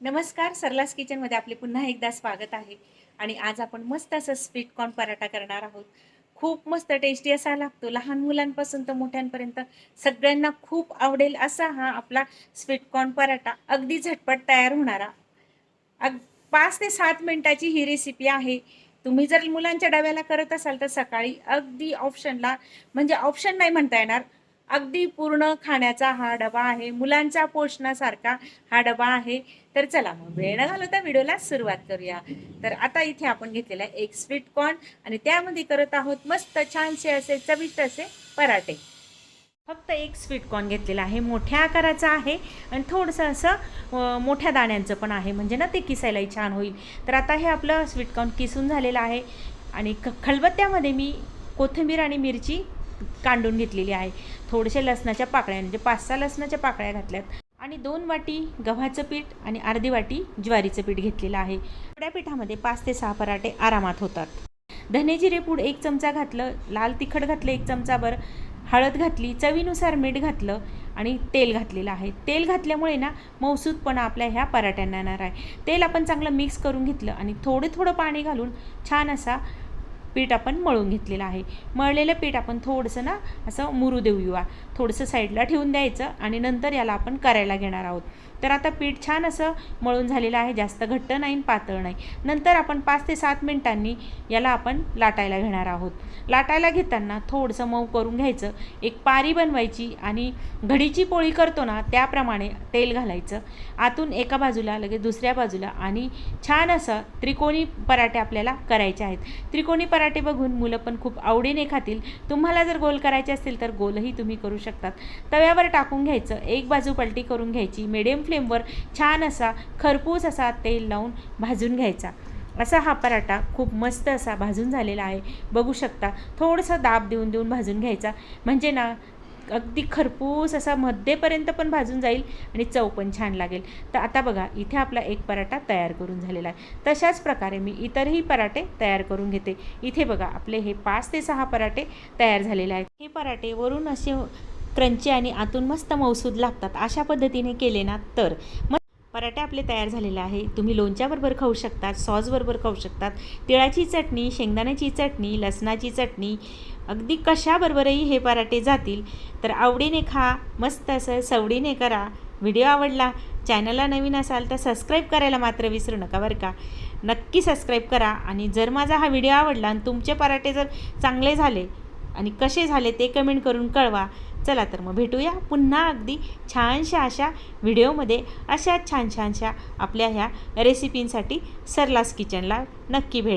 नमस्कार सरलास किचनमध्ये आपले पुन्हा एकदा स्वागत आहे. आणि आज आपण मस्त असं स्वीट कॉर्न पराठा करणार आहोत. खूप मस्त टेस्टी असा लागतो. लहान मुलांपासून तर मोठ्यांपर्यंत सगळ्यांना खूप आवडेल असा हा आपला स्वीट कॉर्न पराठा. अगदी झटपट तयार होणारा. अग पाच ते सात मिनटाची ही रेसिपी आहे. तुम्ही जर मुलांच्या डब्याला करत असाल तर सकाळी अगदी ऑप्शनला म्हणजे ऑप्शन नाही म्हणता येणार अगदी पूर्ण खाण्याचा हा डबा आहे. मुलांच्या पोषणासारखा हा डबा आहे. तर चला मग वेळ न घालवता व्हिडिओला सुरुवात करूया. तर आता इथे आपण घेतलेला एक स्वीट कॉर्न आणि त्यामध्ये करत आहोत मस्त छानसे असे चविष्ट असे पराठे. फक्त एक स्वीट कॉर्न घेतलेला आहे. मोठ्या आकाराचा आहे आणि थोडंसं असं मोठ्या दाण्यांचं पण आहे. म्हणजे ना ते किसायलाही छान होईल. तर आता हे आपलं स्वीट कॉर्न किसून झालेलं आहे. आणि ख खलबत्त्यामध्ये मी कोथिंबीर आणि मिरची कांडून घेतलेली आहे. थोडेसे लसणाच्या पाकळ्या म्हणजे पाच सहा लसणाच्या पाकळ्या घातल्यात. आणि दोन वाटी गव्हाचं पीठ आणि अर्धी वाटी ज्वारीचं पीठ घेतलेलं आहे. थोड्या पिठामध्ये पाच ते सहा पराठे आरामात होतात. धने जिरे पूड एक चमचा घातलं लाल तिखट घातलं एक चमचाभर हळद घातली चवीनुसार मीठ घातलं आणि तेल घातलेलं आहे. तेल घातल्यामुळे ना मौसूदपणा आपल्या ह्या पराठ्यांना येणार आहे. तेल आपण चांगलं मिक्स करून घेतलं आणि थोडं थोडं पाणी घालून छान असा पीठ आपण मळून घेतलेलं आहे. मळलेलं पीठ आपण थोडंसं ना असं मुरू देऊया थोडंसं साईडला ठेवून द्यायचं आणि नंतर याला आपण करायला घेणार आहोत. तर आता पीठ छान असं मळून झालेलं आहे जास्त घट्ट नाही आणि पातळ नाही. नंतर आपण पाच ते सात मिनिटांनी याला आपण लाटायला घेणार आहोत. लाटायला घेताना थोडंसं मऊ करून घ्यायचं. एक पारी बनवायची आणि घडीची पोळी करतो ना त्याप्रमाणे तेल घालायचं. आतून एका बाजूला लगेच दुसऱ्या बाजूला आणि छान असं त्रिकोणी पराठे आपल्याला करायचे आहेत. त्रिकोणी पराठे बघून मुलं पण खूप आवडीने खातील. तुम्हाला जर गोल करायचे असतील तर गोलही तुम्ही करू शकतात. तव्यावर टाकून घ्यायचं. एक बाजू पलटी करून घ्यायची. मिडियम फ्लेमवर छान असा खरपूस असा तेल लावून भाजून घ्यायचा. असा हा पराठा खूप मस्त असा भाजून झालेला आहे. बघू शकता थोडंसं दाब देऊन देऊन भाजून घ्यायचा. म्हणजे ना अगदी खरपूस असा मध्येपर्यंत पण भाजून जाईल आणि चव पण छान लागेल. तर आता बघा इथे आपला एक पराठा तयार करून झालेला आहे. तशाच प्रकारे मी इतरही पराठे तयार करून घेते. इथे बघा आपले हे पाच ते सहा पराठे तयार झालेले आहेत. हे पराठे वरून असे क्रंची आणि आतून मस्त मौसूद लागतात. अशा पद्धतीने केले ना तर. मग पराठे आपले तयार झालेले आहे. तुम्ही लोणच्याबरोबर खाऊ शकतात सॉसबरोबर खाऊ शकतात तिळाची चटणी शेंगदाण्याची चटणी लसणाची चटणी अगदी कशाबरोबरही हे पराठे जातील. तर आवडीने खा मस्त असं सवडीने करा. व्हिडिओ आवडला चॅनलला नवीन असाल तर सबस्क्राईब करायला मात्र विसरू नका बरं का. नक्की सबस्क्राईब करा आणि जर माझा हा व्हिडिओ आवडला आणि तुमचे पराठे जर चांगले झाले आणि कसे झाले ते कमेंट करून कळवा. चला तर मग भेटूया पुन्हा अगदी छानशा अशा व्हिडिओमध्ये अशा छान छानशा आपल्या ह्या रेसिपींसाठी सरलास किचनला नक्की भेट